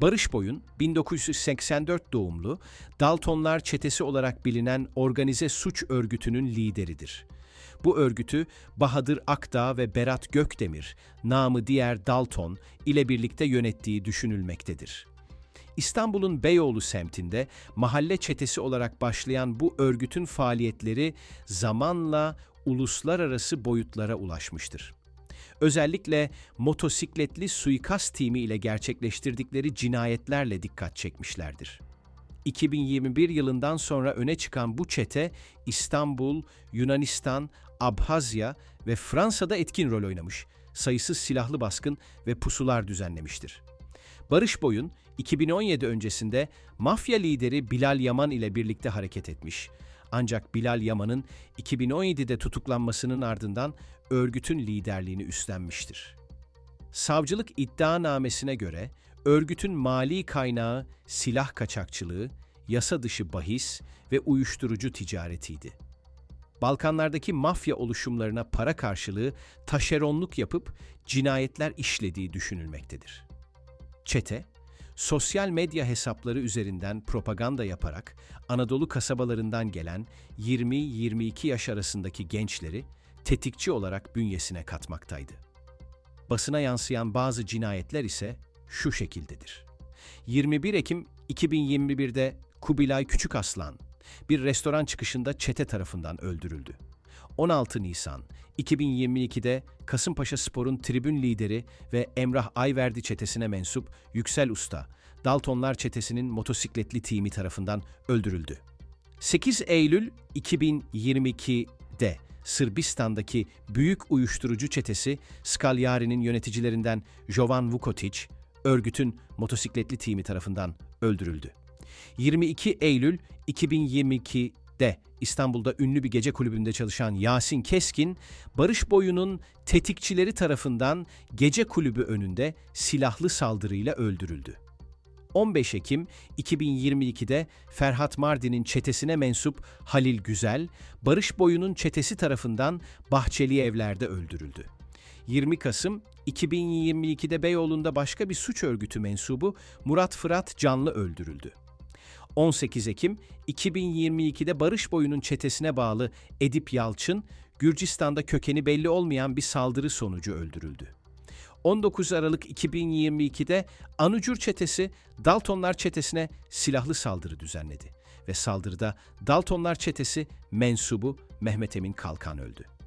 Barış Boyun, 1984 doğumlu, Daltonlar Çetesi olarak bilinen organize suç örgütünün lideridir. Bu örgütü Bahadır Akdağ ve Berat Gökdemir, namı diğer Dalton ile birlikte yönettiği düşünülmektedir. İstanbul'un Beyoğlu semtinde mahalle çetesi olarak başlayan bu örgütün faaliyetleri zamanla uluslararası boyutlara ulaşmıştır. Özellikle motosikletli suikast timi ile gerçekleştirdikleri cinayetlerle dikkat çekmişlerdir. 2021 yılından sonra öne çıkan bu çete İstanbul, Yunanistan, Abhazya ve Fransa'da etkin rol oynamış, sayısız silahlı baskın ve pusular düzenlemiştir. Barış Boyun 2017 öncesinde mafya lideri Bilal Yaman ile birlikte hareket etmiş. Ancak Bilal Yaman'ın 2017'de tutuklanmasının ardından örgütün liderliğini üstlenmiştir. Savcılık iddianamesine göre örgütün mali kaynağı silah kaçakçılığı, yasa dışı bahis ve uyuşturucu ticaretiydi. Balkanlardaki mafya oluşumlarına para karşılığı taşeronluk yapıp cinayetler işlediği düşünülmektedir. Çete, sosyal medya hesapları üzerinden propaganda yaparak Anadolu kasabalarından gelen 20-22 yaş arasındaki gençleri tetikçi olarak bünyesine katmaktaydı. Basına yansıyan bazı cinayetler ise şu şekildedir. 21 Ekim 2021'de Kubilay Küçükaslan bir restoran çıkışında çete tarafından öldürüldü. 16 Nisan 2022'de Kasımpaşa Spor'un tribün lideri ve Emrah Ayverdi çetesine mensup Yüksel Usta, Daltonlar çetesinin motosikletli timi tarafından öldürüldü. 8 Eylül 2022'de Sırbistan'daki büyük uyuşturucu çetesi Skalyari'nin yöneticilerinden Jovan Vukotic, örgütün motosikletli timi tarafından öldürüldü. 22 Eylül 2022'de İstanbul'da ünlü bir gece kulübünde çalışan Yasin Keskin, Barış Boyu'nun tetikçileri tarafından gece kulübü önünde silahlı saldırıyla öldürüldü. 15 Ekim 2022'de Ferhat Mardin'in çetesine mensup Halil Güzel, Barış Boyu'nun çetesi tarafından Bahçeli Evler'de öldürüldü. 20 Kasım 2022'de Beyoğlu'nda başka bir suç örgütü mensubu Murat Fırat Canlı öldürüldü. 18 Ekim 2022'de Barış Boyu'nun çetesine bağlı Edip Yalçın, Gürcistan'da kökeni belli olmayan bir saldırı sonucu öldürüldü. 19 Aralık 2022'de Anucur çetesi Daltonlar çetesine silahlı saldırı düzenledi ve saldırıda Daltonlar çetesi mensubu Mehmet Emin Kalkan öldü.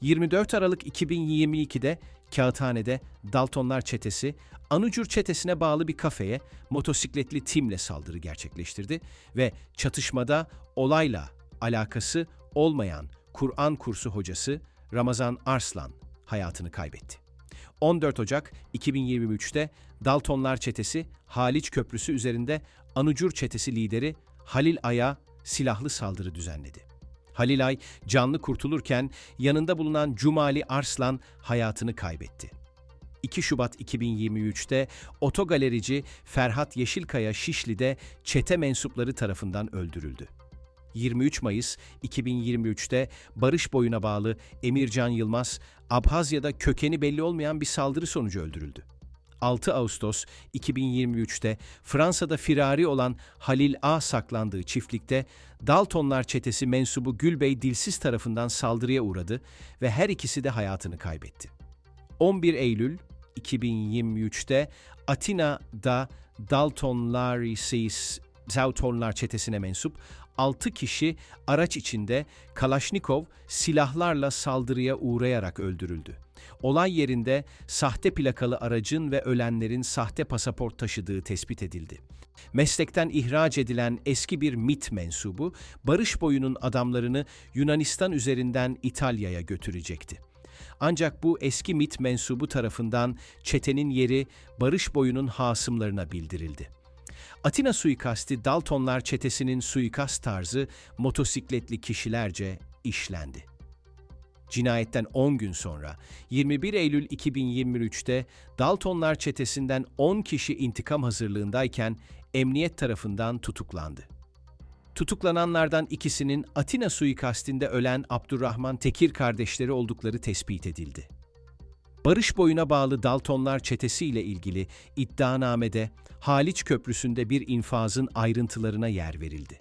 24 Aralık 2022'de Kağıthane'de Daltonlar çetesi Anucur çetesine bağlı bir kafeye motosikletli timle saldırı gerçekleştirdi ve çatışmada olayla alakası olmayan Kur'an kursu hocası Ramazan Arslan hayatını kaybetti. 14 Ocak 2023'te Daltonlar çetesi Haliç Köprüsü üzerinde Anucur çetesi lideri Halil Ay'a silahlı saldırı düzenledi. Halil Ay canlı kurtulurken yanında bulunan Cumali Arslan hayatını kaybetti. 2 Şubat 2023'te otogalerici Ferhat Yeşilkaya Şişli'de çete mensupları tarafından öldürüldü. 23 Mayıs 2023'te Barış Boyu'na bağlı Emircan Yılmaz, Abhazya'da kökeni belli olmayan bir saldırı sonucu öldürüldü. 6 Ağustos 2023'te Fransa'da firari olan Halil A saklandığı çiftlikte Daltonlar çetesi mensubu Gülbey Dilsiz tarafından saldırıya uğradı ve her ikisi de hayatını kaybetti. 11 Eylül 2023'te Atina'da Daltonlar Daltonlar çetesine mensup 6 kişi araç içinde Kalaşnikov silahlarla saldırıya uğrayarak öldürüldü. Olay yerinde sahte plakalı aracın ve ölenlerin sahte pasaport taşıdığı tespit edildi. Meslekten ihraç edilen eski bir MIT mensubu, Barış Boyu'nun adamlarını Yunanistan üzerinden İtalya'ya götürecekti. Ancak bu eski MIT mensubu tarafından çetenin yeri Barış Boyu'nun hasımlarına bildirildi. Atina suikasti Daltonlar çetesinin suikast tarzı motosikletli kişilerce işlendi. Cinayetten 10 gün sonra 21 Eylül 2023'te Daltonlar çetesinden 10 kişi intikam hazırlığındayken emniyet tarafından tutuklandı. Tutuklananlardan ikisinin Atina suikastinde ölen Abdurrahman Tekir kardeşleri oldukları tespit edildi. Barış boyuna bağlı Daltonlar çetesi ile ilgili iddianamede Haliç Köprüsü'nde bir infazın ayrıntılarına yer verildi.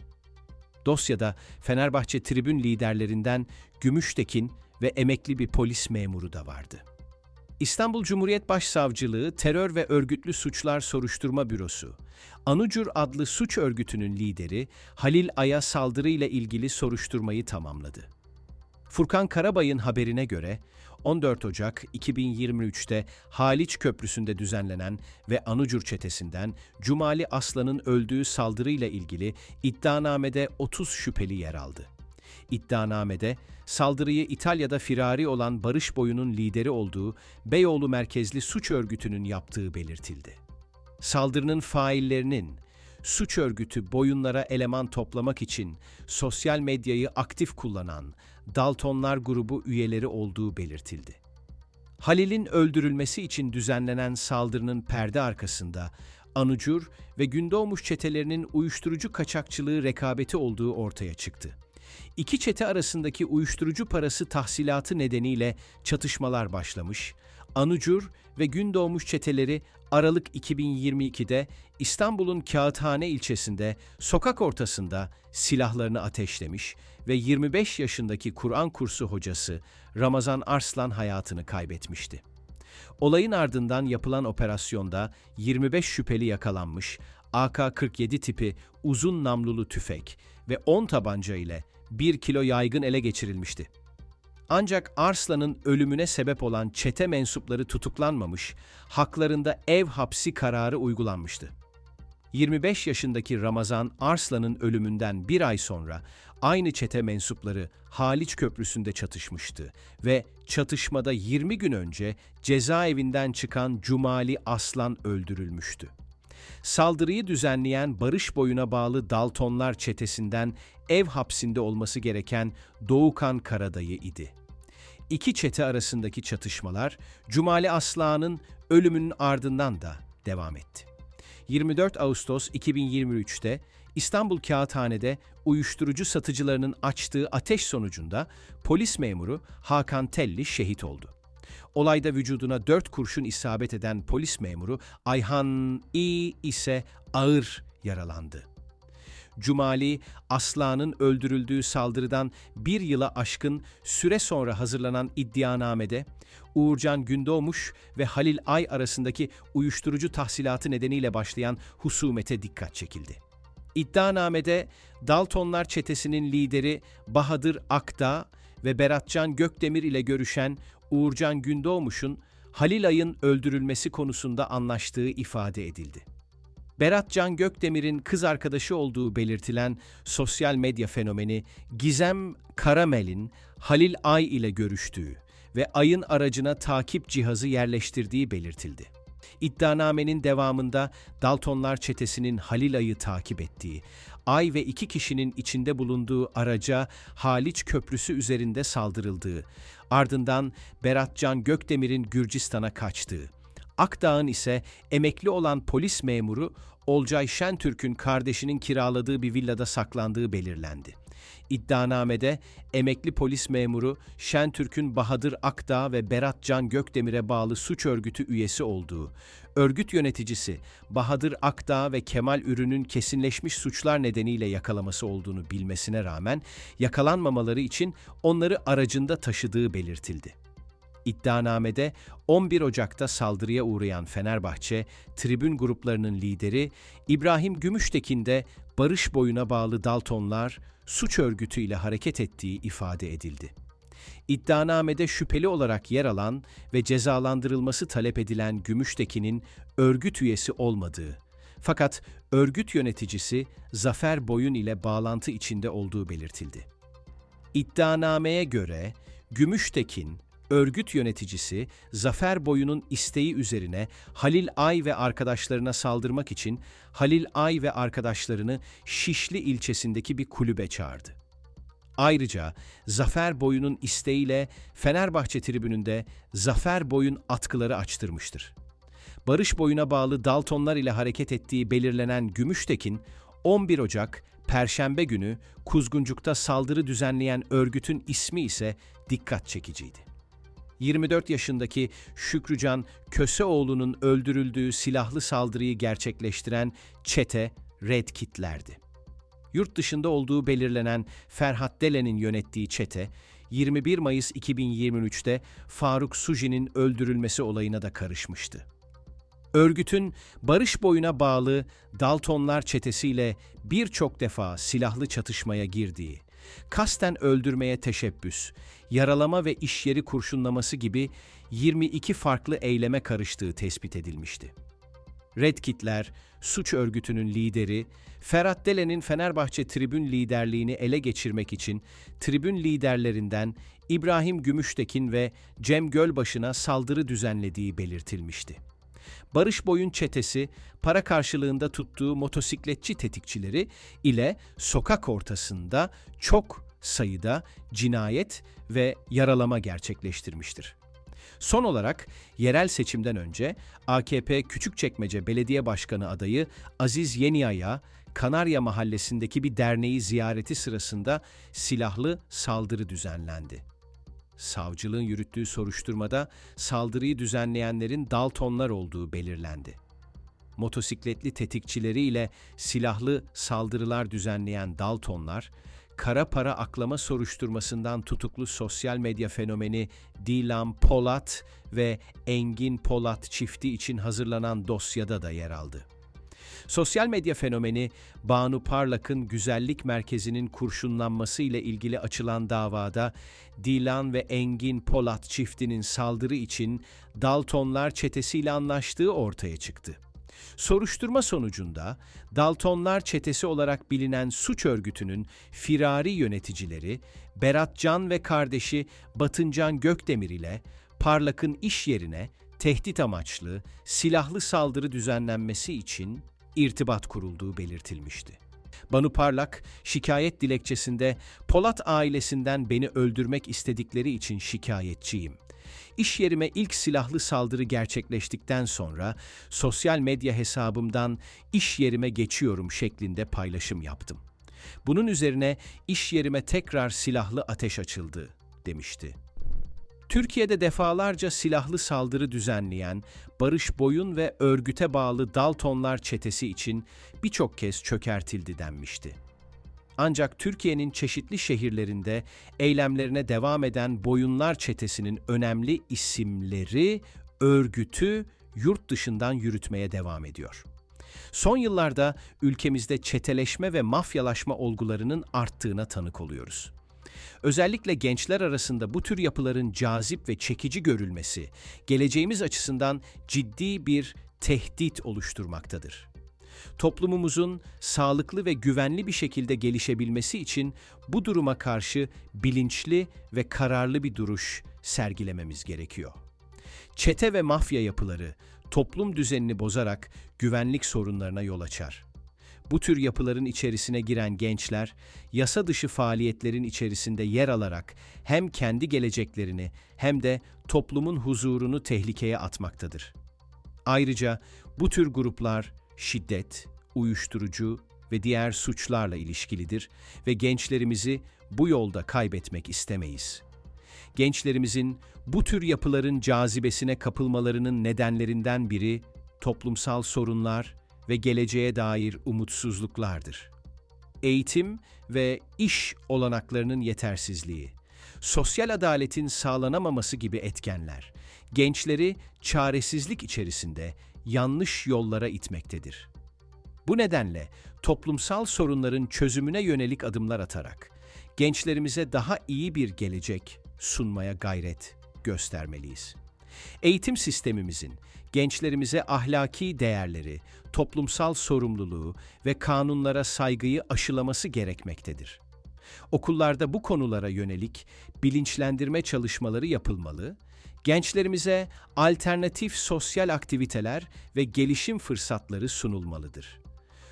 Dosyada Fenerbahçe tribün liderlerinden Gümüştekin ve emekli bir polis memuru da vardı. İstanbul Cumhuriyet Başsavcılığı Terör ve Örgütlü Suçlar Soruşturma Bürosu, Anucur adlı suç örgütünün lideri Halil Ay'a saldırıyla ilgili soruşturmayı tamamladı. Furkan Karabay'ın haberine göre 14 Ocak 2023'te Haliç Köprüsü'nde düzenlenen ve Anucur çetesinden Cumali Aslan'ın öldüğü saldırıyla ilgili iddianamede 30 şüpheli yer aldı. İddianamede saldırıyı İtalya'da firari olan Barış Boyu'nun lideri olduğu Beyoğlu merkezli suç örgütünün yaptığı belirtildi. Saldırının faillerinin suç örgütü boyunlara eleman toplamak için sosyal medyayı aktif kullanan Daltonlar grubu üyeleri olduğu belirtildi. Halil'in öldürülmesi için düzenlenen saldırının perde arkasında Anucur ve Gündoğmuş çetelerinin uyuşturucu kaçakçılığı rekabeti olduğu ortaya çıktı. İki çete arasındaki uyuşturucu parası tahsilatı nedeniyle çatışmalar başlamış, Anucur ve Gündoğmuş çeteleri Aralık 2022'de İstanbul'un Kağıthane ilçesinde sokak ortasında silahlarını ateşlemiş ve 25 yaşındaki Kur'an kursu hocası Ramazan Arslan hayatını kaybetmişti. Olayın ardından yapılan operasyonda 25 şüpheli yakalanmış, AK-47 tipi uzun namlulu tüfek ve 10 tabanca ile 1 kilo yaygın ele geçirilmişti. Ancak Arslan'ın ölümüne sebep olan çete mensupları tutuklanmamış, haklarında ev hapsi kararı uygulanmıştı. 25 yaşındaki Ramazan Arslan'ın ölümünden bir ay sonra aynı çete mensupları Haliç Köprüsü'nde çatışmıştı ve çatışmada 20 gün önce cezaevinden çıkan Cumali Aslan öldürülmüştü. Saldırıyı düzenleyen Barış Boyuna bağlı Daltonlar çetesinden ev hapsinde olması gereken Doğukan Karadayı idi. İki çete arasındaki çatışmalar Cumali Aslan'ın ölümünün ardından da devam etti. 24 Ağustos 2023'te İstanbul Kağıthane'de uyuşturucu satıcılarının açtığı ateş sonucunda polis memuru Hakan Telli şehit oldu. Olayda vücuduna dört kurşun isabet eden polis memuru Ayhan İ ise ağır yaralandı. Cumali, Aslan'ın öldürüldüğü saldırıdan bir yıla aşkın süre sonra hazırlanan iddianamede, Uğurcan Gündoğmuş ve Halil Ay arasındaki uyuşturucu tahsilatı nedeniyle başlayan husumete dikkat çekildi. İddianamede Daltonlar çetesinin lideri Bahadır Akdağ ve Beratcan Gökdemir ile görüşen Uğurcan Gündoğmuş'un Halil Ay'ın öldürülmesi konusunda anlaştığı ifade edildi. Berat Can Gökdemir'in kız arkadaşı olduğu belirtilen sosyal medya fenomeni Gizem Karamel'in Halil Ay ile görüştüğü ve Ay'ın aracına takip cihazı yerleştirdiği belirtildi. İddianamenin devamında Daltonlar çetesinin Halil Ay'ı takip ettiği, Ay ve iki kişinin içinde bulunduğu araca Haliç Köprüsü üzerinde saldırıldığı, ardından Beratcan Gökdemir'in Gürcistan'a kaçtığı, Akdağ'ın ise emekli olan polis memuru Olcay Şentürk'ün kardeşinin kiraladığı bir villada saklandığı belirlendi. İddianamede emekli polis memuru Şentürk'ün Bahadır Akdağ ve Berat Can Gökdemir'e bağlı suç örgütü üyesi olduğu, örgüt yöneticisi Bahadır Akdağ ve Kemal Ürün'ün kesinleşmiş suçlar nedeniyle yakalaması olduğunu bilmesine rağmen yakalanmamaları için onları aracında taşıdığı belirtildi. İddianamede 11 Ocak'ta saldırıya uğrayan Fenerbahçe, tribün gruplarının lideri İbrahim Gümüştekin de barış boyuna bağlı Daltonlar suç örgütüyle hareket ettiği ifade edildi. İddianamede şüpheli olarak yer alan ve cezalandırılması talep edilen Gümüştekin'in örgüt üyesi olmadığı, fakat örgüt yöneticisi Zafer Boyun ile bağlantı içinde olduğu belirtildi. İddianameye göre Gümüştekin, örgüt yöneticisi Zafer Boyun'un isteği üzerine Halil Ay ve arkadaşlarına saldırmak için Halil Ay ve arkadaşlarını Şişli ilçesindeki bir kulübe çağırdı. Ayrıca Zafer Boyun'un isteğiyle Fenerbahçe tribününde Zafer Boyun atkıları açtırmıştır. Barış Boyun'a bağlı Daltonlar ile hareket ettiği belirlenen Gümüştekin, 11 Ocak Perşembe günü Kuzguncuk'ta saldırı düzenleyen örgütün ismi ise dikkat çekiciydi. 24 yaşındaki Şükrücan Köseoğlu'nun öldürüldüğü silahlı saldırıyı gerçekleştiren çete Red Kit'lerdi. Yurt dışında olduğu belirlenen Ferhat Delen'in yönettiği çete, 21 Mayıs 2023'te Faruk Suji'nin öldürülmesi olayına da karışmıştı. Örgütün barış boyuna bağlı Daltonlar çetesiyle birçok defa silahlı çatışmaya girdiği, kasten öldürmeye teşebbüs, yaralama ve işyeri kurşunlaması gibi 22 farklı eyleme karıştığı tespit edilmişti. Red Kitler, suç örgütünün lideri, Ferhat Delen'in Fenerbahçe tribün liderliğini ele geçirmek için tribün liderlerinden İbrahim Gümüştekin ve Cem Gölbaşı'na saldırı düzenlediği belirtilmişti. Barış Boyun çetesi para karşılığında tuttuğu motosikletçi tetikçileri ile sokak ortasında çok sayıda cinayet ve yaralama gerçekleştirmiştir. Son olarak yerel seçimden önce AKP Küçükçekmece Belediye Başkanı adayı Aziz Yeniyaya, Kanarya Mahallesi'ndeki bir derneği ziyareti sırasında silahlı saldırı düzenlendi. Savcılığın yürüttüğü soruşturmada saldırıyı düzenleyenlerin Daltonlar olduğu belirlendi. Motosikletli tetikçileri ile silahlı saldırılar düzenleyen Daltonlar, kara para aklama soruşturmasından tutuklu sosyal medya fenomeni Dilan Polat ve Engin Polat çifti için hazırlanan dosyada da yer aldı. Sosyal medya fenomeni Banu Parlak'ın güzellik merkezinin kurşunlanması ile ilgili açılan davada Dilan ve Engin Polat çiftinin saldırı için Daltonlar çetesiyle anlaştığı ortaya çıktı. Soruşturma sonucunda Daltonlar çetesi olarak bilinen suç örgütünün firari yöneticileri Berat Can ve kardeşi Batıncan Gökdemir ile Parlak'ın iş yerine tehdit amaçlı silahlı saldırı düzenlenmesi için irtibat kurulduğu belirtilmişti. Banu Parlak, şikayet dilekçesinde Polat ailesinden beni öldürmek istedikleri için şikayetçiyim. İş yerime ilk silahlı saldırı gerçekleştikten sonra sosyal medya hesabımdan iş yerime geçiyorum şeklinde paylaşım yaptım. Bunun üzerine iş yerime tekrar silahlı ateş açıldı demişti. Türkiye'de defalarca silahlı saldırı düzenleyen Barış Boyun ve örgüte bağlı Daltonlar çetesi için birçok kez çökertildi denmişti. Ancak Türkiye'nin çeşitli şehirlerinde eylemlerine devam eden Boyunlar çetesinin önemli isimleri örgütü yurt dışından yürütmeye devam ediyor. Son yıllarda ülkemizde çeteleşme ve mafyalaşma olgularının arttığına tanık oluyoruz. Özellikle gençler arasında bu tür yapıların cazip ve çekici görülmesi, geleceğimiz açısından ciddi bir tehdit oluşturmaktadır. Toplumumuzun sağlıklı ve güvenli bir şekilde gelişebilmesi için bu duruma karşı bilinçli ve kararlı bir duruş sergilememiz gerekiyor. Çete ve mafya yapıları toplum düzenini bozarak güvenlik sorunlarına yol açar. Bu tür yapıların içerisine giren gençler, yasa dışı faaliyetlerin içerisinde yer alarak hem kendi geleceklerini hem de toplumun huzurunu tehlikeye atmaktadır. Ayrıca bu tür gruplar şiddet, uyuşturucu ve diğer suçlarla ilişkilidir ve gençlerimizi bu yolda kaybetmek istemeyiz. Gençlerimizin bu tür yapıların cazibesine kapılmalarının nedenlerinden biri toplumsal sorunlar ve geleceğe dair umutsuzluklardır. Eğitim ve iş olanaklarının yetersizliği, sosyal adaletin sağlanamaması gibi etkenler gençleri çaresizlik içerisinde yanlış yollara itmektedir. Bu nedenle toplumsal sorunların çözümüne yönelik adımlar atarak gençlerimize daha iyi bir gelecek sunmaya gayret göstermeliyiz. Eğitim sistemimizin gençlerimize ahlaki değerleri, toplumsal sorumluluğu ve kanunlara saygıyı aşılaması gerekmektedir. Okullarda bu konulara yönelik bilinçlendirme çalışmaları yapılmalı, gençlerimize alternatif sosyal aktiviteler ve gelişim fırsatları sunulmalıdır.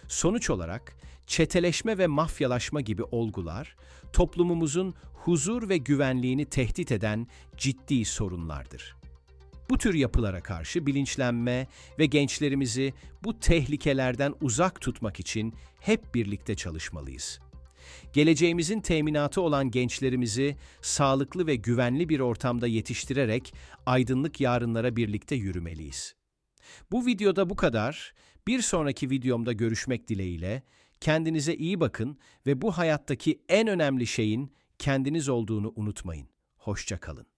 Sonuç olarak çeteleşme ve mafyalaşma gibi olgular toplumumuzun huzur ve güvenliğini tehdit eden ciddi sorunlardır. Bu tür yapılara karşı bilinçlenme ve gençlerimizi bu tehlikelerden uzak tutmak için hep birlikte çalışmalıyız. Geleceğimizin teminatı olan gençlerimizi sağlıklı ve güvenli bir ortamda yetiştirerek aydınlık yarınlara birlikte yürümeliyiz. Bu videoda bu kadar. Bir sonraki videomda görüşmek dileğiyle. Kendinize iyi bakın ve bu hayattaki en önemli şeyin kendiniz olduğunu unutmayın. Hoşça kalın.